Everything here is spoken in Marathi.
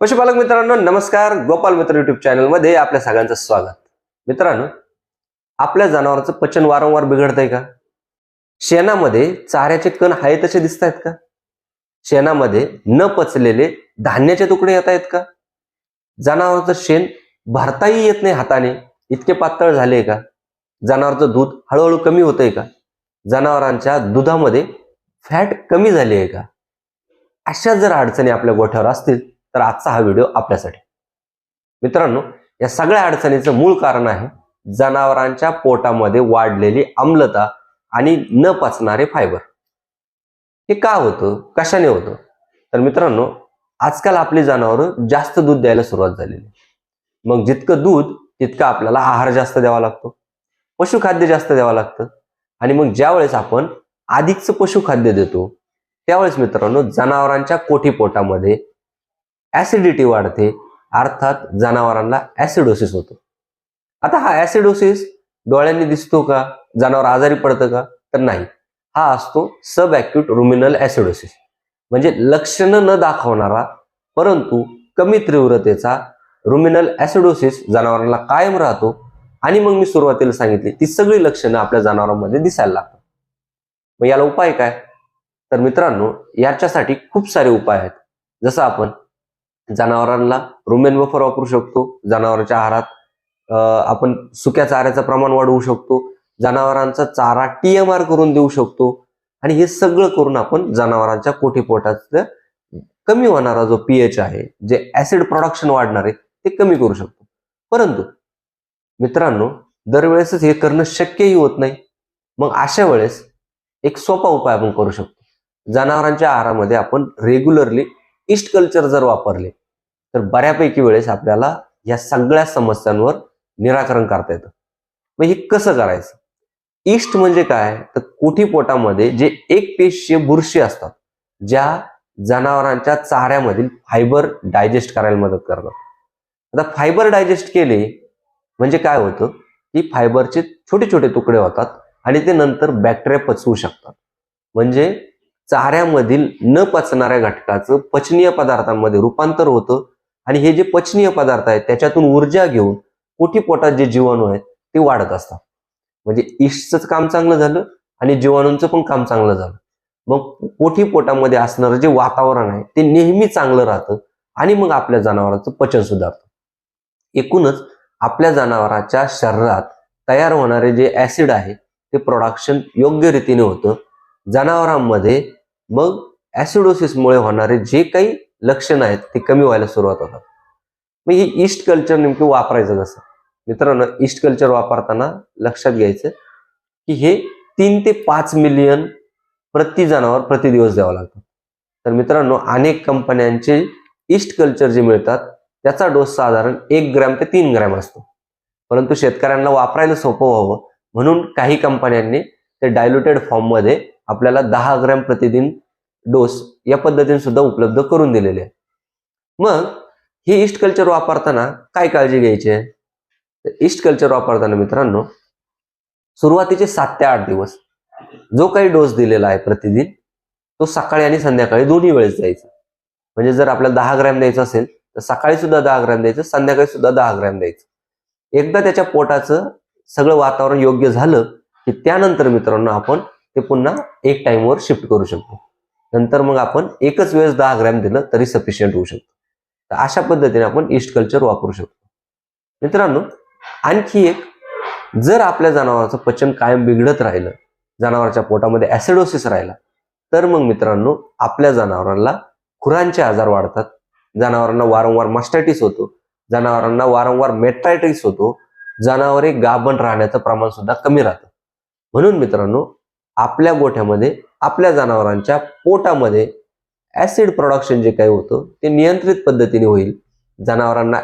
पशुपालक मित्रांनो नमस्कार. गोपाल मित्र युट्यूब चॅनलमध्ये आपल्या सगळ्यांचं स्वागत. मित्रांनो आपल्या जनावरांचं पचन वारंवार बिघडतंय का? शेणामध्ये चाऱ्याचे कण आहे तसे दिसत आहेत का? शेणामध्ये न पचलेले धान्याचे तुकडे येत आहेत का? जनावरांचं शेण भरताही येत नाही हाताने. इतके पातळ झाले का? जनावरांचं दूध हळूहळू कमी होतंय का? जनावरांच्या दुधामध्ये फॅट कमी झाली आहे का? अशा जर अडचणी आपल्या गोठ्यावर असतील तर आजचा हा व्हिडिओ आपल्यासाठी. मित्रांनो या सगळ्या अडचणीचं मूळ कारण आहे जनावरांच्या पोटामध्ये वाढलेली आम्लता आणि न पचणारे फायबर. हे का होतं? कशाने होतं? तर मित्रांनो आजकाल आपली जनावरं जास्त दूध द्यायला सुरुवात झालेली मग जितकं दूध तितकं आपल्याला आहार जास्त द्यावा लागतो. पशुखाद्य जास्त द्यावं लागतं. आणि मग ज्यावेळेस आपण अधिकचं पशुखाद्य देतो त्यावेळेस मित्रांनो जनावरांच्या कोठी पोटामध्ये ऍसिडिटी वाढते. अर्थात जनावरांना ऍसिडोसिस होतो. आता हा ऍसिडोसिस डोळ्यांनी दिसतो का? जनावर आजारी पडतं का? तर नाही. हा असतो सब ॲक्यूट रुमिनल ऍसिडोसिस म्हणजे लक्षणं न दाखवणारा परंतु कमी तीव्रतेचा रुमिनल ऍसिडोसिस जनावरांना कायम राहतो. आणि मग मी सुरुवातीला सांगितली ती सगळी लक्षणं आपल्या जनावरांमध्ये दिसायला लागतात. मग याला उपाय काय? तर मित्रांनो याच्यासाठी खूप सारे उपाय आहेत. जसं आपण जनावरांना रुमेन बफर वापरू शकतो. जनावरांच्या आहारात आपण सुक्या चाऱ्याचं प्रमाण वाढवू शकतो. जनावरांचा चारा टीएमआर करून देऊ शकतो. आणि हे सगळं करून आपण जनावरांच्या कोठीपोटाचं कमी होणारा जो पीएच आहे जे ऍसिड प्रोडक्शन वाढणार आहे ते कमी करू शकतो. परंतु मित्रांनो दरवेळेसच हे करणं शक्यही होत नाही. मग अशा वेळेस एक सोपा उपाय आपण करू शकतो. जनावरांच्या आहारामध्ये आपण रेग्युलरली इस्ट कल्चर जर वापरले तर बऱ्यापैकी वेळेस आपल्याला या सगळ्या समस्यांवर निराकरण करता येतं. मग हे कसं करायचं? ईस्ट म्हणजे काय? तर कोठी पोटामध्ये जे एक पेशीय बुरशी असतात ज्या जनावरांच्या चाऱ्यामधील फायबर डायजेस्ट करायला मदत करतात. आता फायबर डायजेस्ट केले म्हणजे काय होतं? की फायबरचे छोटे छोटे तुकडे होतात आणि ते नंतर बॅक्टेरिया पचवू शकतात. म्हणजे चाऱ्यामधील न पचणाऱ्या घटकाचं पचनीय पदार्थांमध्ये रूपांतर होतं. आणि हे जे पचनीय पदार्थ आहेत त्याच्यातून ऊर्जा घेऊन कोठी पोटात जे जीवाणू आहेत ते वाढत असतात. म्हणजे इष्टचं काम चांगलं झालं आणि जीवाणूंचं पण काम चांगलं झालं. मग पोटी पोटामध्ये असणारं जे वातावरण आहे ते नेहमी चांगलं राहतं आणि मग आपल्या जनावरांचं पचन सुधारतं. एकूणच आपल्या जनावराच्या शरीरात तयार होणारे जे ऍसिड आहे ते प्रोडक्शन योग्य रीतीने होतं. जनावरांमध्ये मग ऍसिडोसिसमुळे होणारे जे काही लक्षणं आहेत ते कमी व्हायला सुरुवात होतात. मग हे ईस्ट कल्चर नेमकं वापरायचं कसं? मित्रांनो ईस्ट कल्चर वापरताना लक्षात घ्यायचं की हे तीन ते पाच मिलियन प्रति जनावर प्रति दिवस द्यावं लागतं. तर मित्रांनो अनेक कंपन्यांचे ईस्ट कल्चर जे मिळतात त्याचा डोस साधारण एक ग्रॅम ते तीन ग्रॅम असतो. परंतु शेतकऱ्यांना वापरायला सोपं व्हावं म्हणून काही कंपन्यांनी ते डायल्युटेड फॉर्ममध्ये आपल्याला दहा ग्रॅम प्रतिदिन डोस या पद्धतीने सुद्धा उपलब्ध करून दिलेले आहे मग ही ईस्ट कल्चर वापरताना काय काळजी घ्यायची आहे? ईस्ट कल्चर वापरताना मित्रांनो सुरुवातीचे सात ते आठ दिवस जो काही डोस दिलेला आहे प्रतिदिन तो सकाळी आणि संध्याकाळी दोन्ही वेळेस द्यायचा. म्हणजे जर आपल्याला दहा ग्रॅम द्यायचं असेल तर सकाळी सुद्धा दहा ग्रॅम द्यायचं संध्याकाळी सुद्धा दहा ग्रॅम द्यायचं. एकदा त्याच्या पोटाचं सगळं वातावरण योग्य झालं की त्यानंतर मित्रांनो आपण ते पुन्हा एक टाइमवर शिफ्ट करू शकतो. नंतर मग आपण एकच वेळेस दहा ग्रॅम दिलं तरी सफिशियंट होऊ शकतो. तर अशा पद्धतीने आपण ईस्ट कल्चर वापरू शकतो. मित्रांनो आणखी एक जर आपल्या जनावराचं पचन कायम बिघडत राहिलं जनावराच्या पोटामध्ये ऍसिडोसिस राहिला तर मग मित्रांनो आपल्या जनावरांना खुरांचे आजार वाढतात. जनावरांना वारंवार मास्टायटिस होतो. जनावरांना वारंवार मेट्रायटिस होतो. जनावरे गाभण राहण्याचं प्रमाण सुद्धा कमी राहतं. म्हणून मित्रांनो आपल्या गोठ्यामध्ये आपल्या जनावरांच्या पोटामध्ये ऍसिड प्रोडक्शन जे काही होतं ते नियंत्रित पद्धतीने होईल. जनावरांना